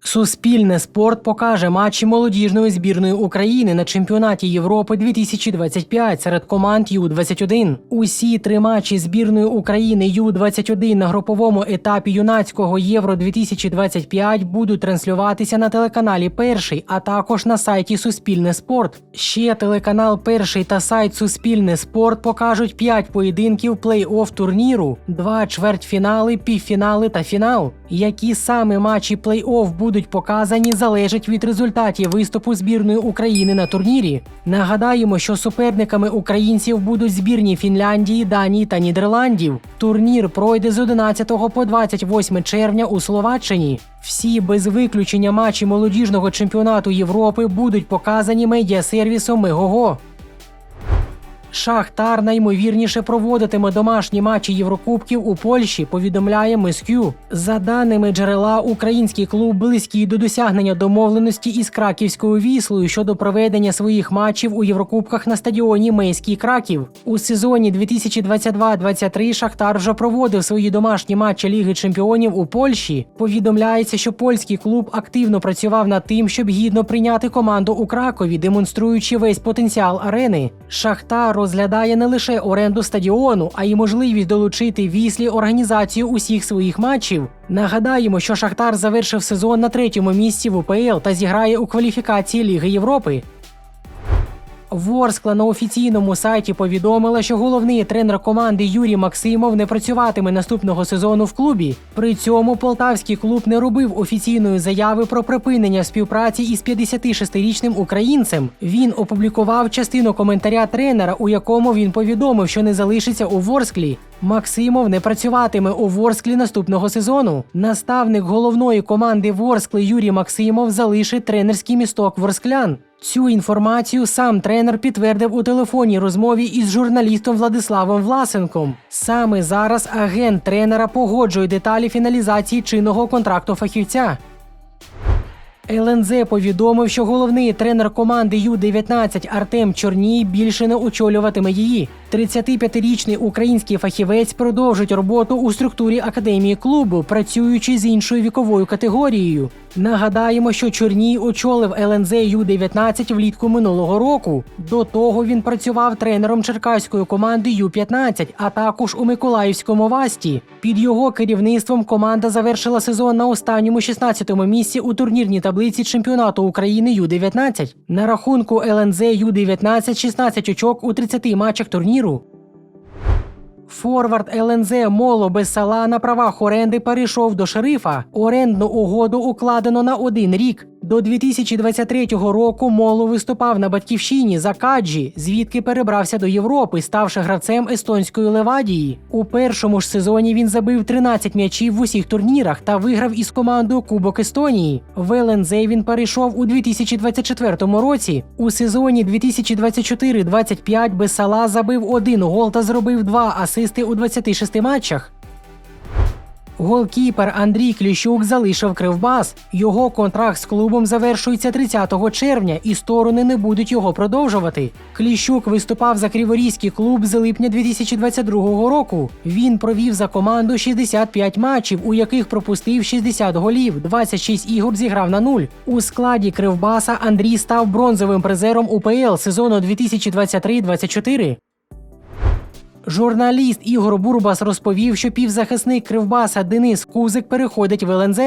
Суспільне спорт покаже матчі молодіжної збірної України на чемпіонаті Європи 2025 серед команд Ю-21. Усі три матчі збірної України Ю-21 на груповому етапі юнацького Євро 2025 будуть транслюватися на телеканалі Перший, а також на сайті Суспільне спорт. Ще телеканал Перший та сайт Суспільне спорт покажуть 5 поєдинків плей-офф турніру, два чвертьфінали, півфінали та фінал. Які саме матчі плей-офф будуть показані, залежить від результатів виступу збірної України на турнірі. Нагадаємо, що суперниками українців будуть збірні Фінляндії, Данії та Нідерландів. Турнір пройде з 11 по 28 червня у Словаччині. Всі без виключення матчі молодіжного чемпіонату Європи будуть показані медіасервісом Мегого. Шахтар наймовірніше проводитиме домашні матчі Єврокубків у Польщі, повідомляє Мискю. За даними джерела, український клуб близький до досягнення домовленості із краківською віслою щодо проведення своїх матчів у Єврокубках на стадіоні Мейський Краків. У сезоні 2022-23 Шахтар вже проводив свої домашні матчі Ліги Чемпіонів у Польщі. Повідомляється, що польський клуб активно працював над тим, щоб гідно прийняти команду у Кракові, демонструючи весь потенціал арени. Шахтар розглядає не лише оренду стадіону, а й можливість долучити віслі організацію усіх своїх матчів. Нагадаємо, що Шахтар завершив сезон на третьому місці в УПЛ та зіграє у кваліфікації Ліги Європи. Ворскла на офіційному сайті повідомила, що головний тренер команди Юрій Максимов не працюватиме наступного сезону в клубі. При цьому полтавський клуб не робив офіційної заяви про припинення співпраці із 56-річним українцем. Він опублікував частину коментаря тренера, у якому він повідомив, що не залишиться у Ворсклі. Максимов не працюватиме у Ворсклі наступного сезону. Наставник головної команди Ворскли Юрій Максимов залишить тренерський місток ворсклян. Цю інформацію сам тренер підтвердив у телефонній розмові із журналістом Владиславом Власенком. Саме зараз агент тренера погоджує деталі фіналізації чинного контракту фахівця. ЛНЗ повідомив, що головний тренер команди Ю-19 Артем Чорній більше не очолюватиме її. 35-річний український фахівець продовжить роботу у структурі академії клубу, працюючи з іншою віковою категорією. Нагадаємо, що Чорній очолив ЛНЗ Ю-19 влітку минулого року. До того він працював тренером черкаської команди Ю-15, а також у Миколаївському Васті. Під його керівництвом команда завершила сезон на останньому 16-му місці у турнірній таблиці чемпіонату України Ю-19. На рахунку ЛНЗ Ю-19 16 очок у 30 матчах турніру. Форвард ЛНЗ Моло без сала на правах оренди перейшов до шерифа. Орендну угоду укладено на один рік. До 2023 року Моло виступав на батьківщині за Каджі, звідки перебрався до Європи, ставши гравцем естонської Левадії. У першому ж сезоні він забив 13 м'ячів в усіх турнірах та виграв із командою Кубок Естонії. В ЛНЗ він перейшов у 2024 році. У сезоні 2024-25 без сала забив один гол та зробив два асисти у 26 матчах. Голкіпер Андрій Кліщук залишив Кривбас. Його контракт з клубом завершується 30 червня, і сторони не будуть його продовжувати. Кліщук виступав за Криворізький клуб з липня 2022 року. Він провів за команду 65 матчів, у яких пропустив 60 голів, 26 ігор зіграв на нуль. У складі Кривбаса Андрій став бронзовим призером УПЛ сезону 2023-24. Журналіст Ігор Бурбас розповів, що півзахисник Кривбаса Денис Кузик переходить в ЛНЗ.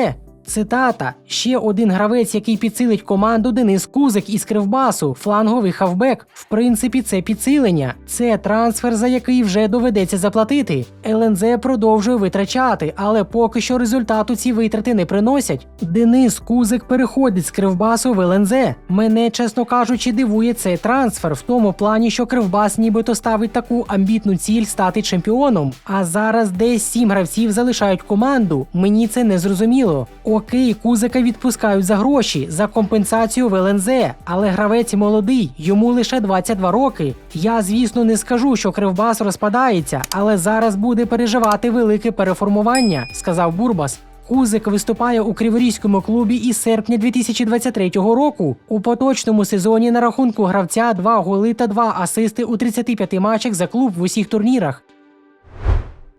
Цитата: ще один гравець, який підсилить команду Денис Кузик із Кривбасу, фланговий хавбек. В принципі, це підсилення. Це трансфер, за який вже доведеться заплатити. ЛНЗ продовжує витрачати, але поки що результату ці витрати не приносять. Денис Кузик переходить з Кривбасу в ЛНЗ. Мене, чесно кажучи, дивує цей трансфер в тому плані, що Кривбас нібито ставить таку амбітну ціль стати чемпіоном. А зараз десь сім гравців залишають команду. Мені це не зрозуміло. Окей, Кузика відпускають за гроші, за компенсацію в ЛНЗ, але гравець молодий, йому лише 22 роки. Я, звісно, не скажу, що Кривбас розпадається, але зараз буде переживати велике переформування, сказав Бурбас. Кузик виступає у Криворізькому клубі із серпня 2023 року. У поточному сезоні на рахунку гравця 2 голи та 2 асисти у 35 матчах за клуб в усіх турнірах.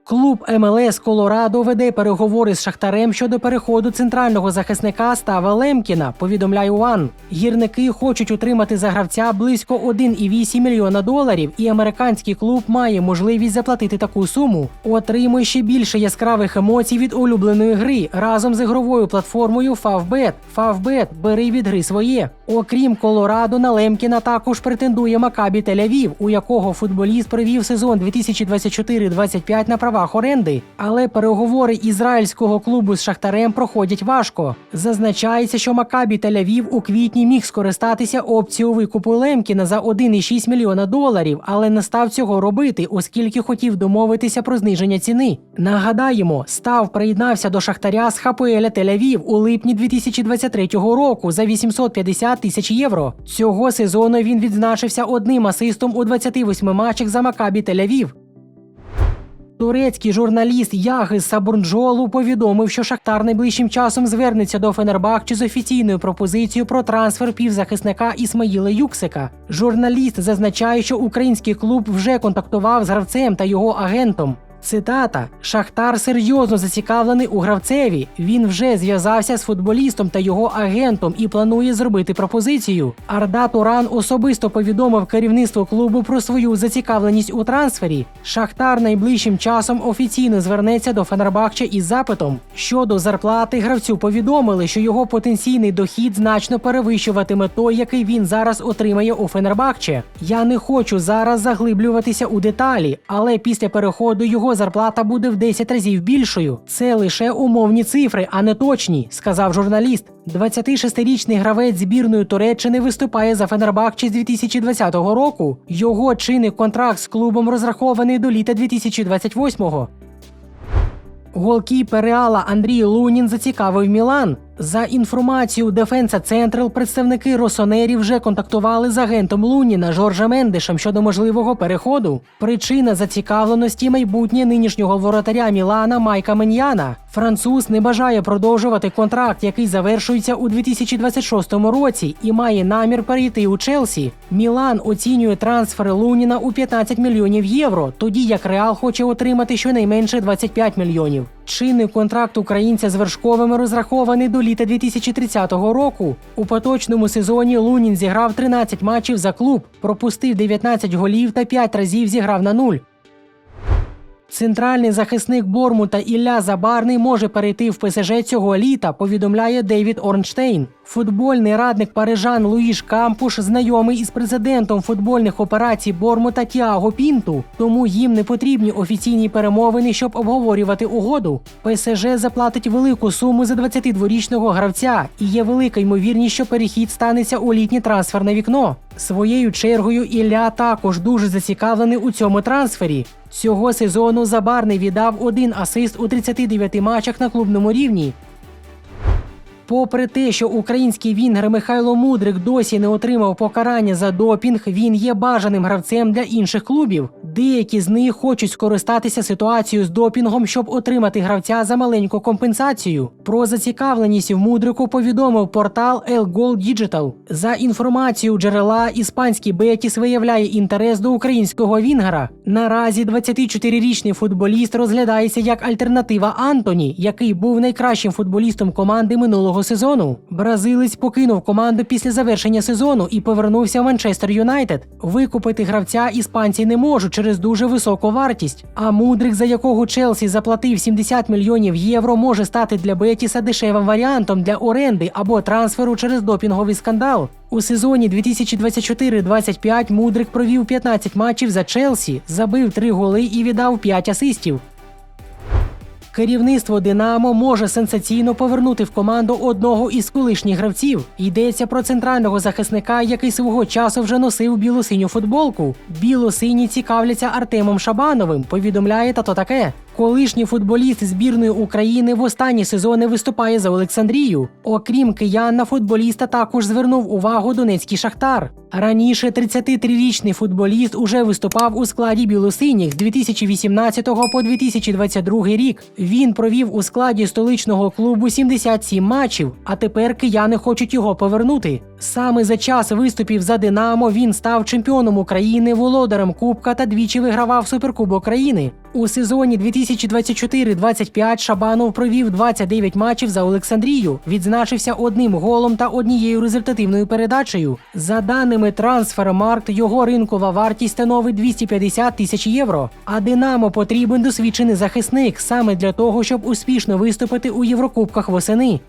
Клуб МЛС Колорадо веде переговори з Шахтарем щодо переходу центрального захисника Става Лемкіна. Повідомляє УАН. Гірники хочуть отримати за гравця близько 1,8 мільйона доларів, і американський клуб має можливість заплатити таку суму. Отримує ще більше яскравих емоцій від улюбленої гри разом з ігровою платформою Favbet. Favbet – бери від гри своє. Окрім Колорадо, на Лемкіна також претендує Макабі Тель-Авів, у якого футболіст провів сезон 2024-25 на правах оренди. Але переговори ізраїльського клубу з Шахтарем проходять важко. Зазначається, що Макабі Тель-Авів у квітні міг скористатися опцією викупу Лемкіна за 1,6 мільйона доларів, але не став цього робити, оскільки хотів домовитися про зниження ціни. Нагадаємо, став приєднався до Шахтаря з ХПЛ Тель-Авів у липні 2023 року за 850 тисяч євро. Цього сезону він відзначився одним асистом у 28 матчах за Макабі Тель-Авів. Турецький журналіст Ягис Сабурнджолу повідомив, що Шахтар найближчим часом звернеться до Фенербахче з офіційною пропозицією про трансфер півзахисника Ісмаїла Юксика. Журналіст зазначає, що український клуб вже контактував з гравцем та його агентом. Цитата: Шахтар серйозно зацікавлений у гравцеві. Він вже зв'язався з футболістом та його агентом і планує зробити пропозицію. Арда Туран особисто повідомив керівництву клубу про свою зацікавленість у трансфері. Шахтар найближчим часом офіційно звернеться до Фенербахче із запитом. Щодо зарплати гравцю повідомили, що його потенційний дохід значно перевищуватиме той, який він зараз отримає у Фенербахче. Я не хочу зараз заглиблюватися у деталі, але після переходу його зарплата буде в 10 разів більшою. Це лише умовні цифри, а не точні, сказав журналіст. 26-річний гравець збірної Туреччини виступає за Фенербахче з 2020 року. Його чинний контракт з клубом розрахований до літа 2028-го. Голкіпер Реала Андрій Лунін зацікавив Мілан. За інформацією Дефенса Централ, представники Росонері вже контактували з агентом Луніна Жоржа Мендешем щодо можливого переходу. Причина зацікавленості майбутнє нинішнього воротаря Мілана Майка Меньяна. Француз не бажає продовжувати контракт, який завершується у 2026 році, і має намір перейти у Челсі. Мілан оцінює трансфер Луніна у 15 мільйонів євро, тоді як Реал хоче отримати щонайменше 25 мільйонів. Чинний контракт українця з вершковими розрахований до літа 2030 року. У поточному сезоні Лунін зіграв 13 матчів за клуб, пропустив 19 голів та 5 разів зіграв на нуль. Центральний захисник Бормута Ілля Забарний може перейти в ПСЖ цього літа, повідомляє Девід Орнштейн. Футбольний радник парижан Луїш Кампуш знайомий із президентом футбольних операцій Бормута Тіаго Пінту, тому їм не потрібні офіційні перемовини, щоб обговорювати угоду. ПСЖ заплатить велику суму за 22-річного гравця, і є велика ймовірність, що перехід станеться у літнє трансферне вікно. Своєю чергою Ілля також дуже зацікавлений у цьому трансфері. Цього сезону Забарний віддав один асист у 39 матчах на клубному рівні. Попри те, що український вінгер Михайло Мудрик досі не отримав покарання за допінг, він є бажаним гравцем для інших клубів. Деякі з них хочуть скористатися ситуацією з допінгом, щоб отримати гравця за маленьку компенсацію. Про зацікавленість в Мудрику повідомив портал El Gol Digital. За інформацією джерела, іспанський Бетіс виявляє інтерес до українського вінгера. Наразі 24-річний футболіст розглядається як альтернатива Антоні, який був найкращим футболістом команди минулого сезону. Бразилець покинув команду після завершення сезону і повернувся в Манчестер Юнайтед. Викупити гравця іспанці не можуть через дуже високу вартість. А Мудрик, за якого Челсі заплатив 70 мільйонів євро, може стати для Бетіса дешевим варіантом для оренди або трансферу через допінговий скандал. У сезоні 2024-25 Мудрик провів 15 матчів за Челсі, забив 3 голи і віддав 5 асистів. Керівництво Динамо може сенсаційно повернути в команду одного із колишніх гравців. Йдеться про центрального захисника, який свого часу вже носив білосиню футболку. Білосині цікавляться Артемом Шабановим. Повідомляє тато таке. Колишній футболіст збірної України в останні сезони виступає за Олександрію. Окрім киян, на футболіста також звернув увагу Донецький Шахтар. Раніше 33-річний футболіст уже виступав у складі білосиніх з 2018 по 2022 рік. Він провів у складі столичного клубу 77 матчів, а тепер кияни хочуть його повернути. Саме за час виступів за Динамо він став чемпіоном України, володарем Кубка та двічі вигравав Суперкубок країни. У сезоні 2024-25 Шабанов провів 29 матчів за Олександрію, відзначився одним голом та однією результативною передачею. За даними Трансфермаркт, його ринкова вартість становить 250 тисяч євро. А Динамо потрібен досвідчений захисник саме для того, щоб успішно виступити у Єврокубках восени.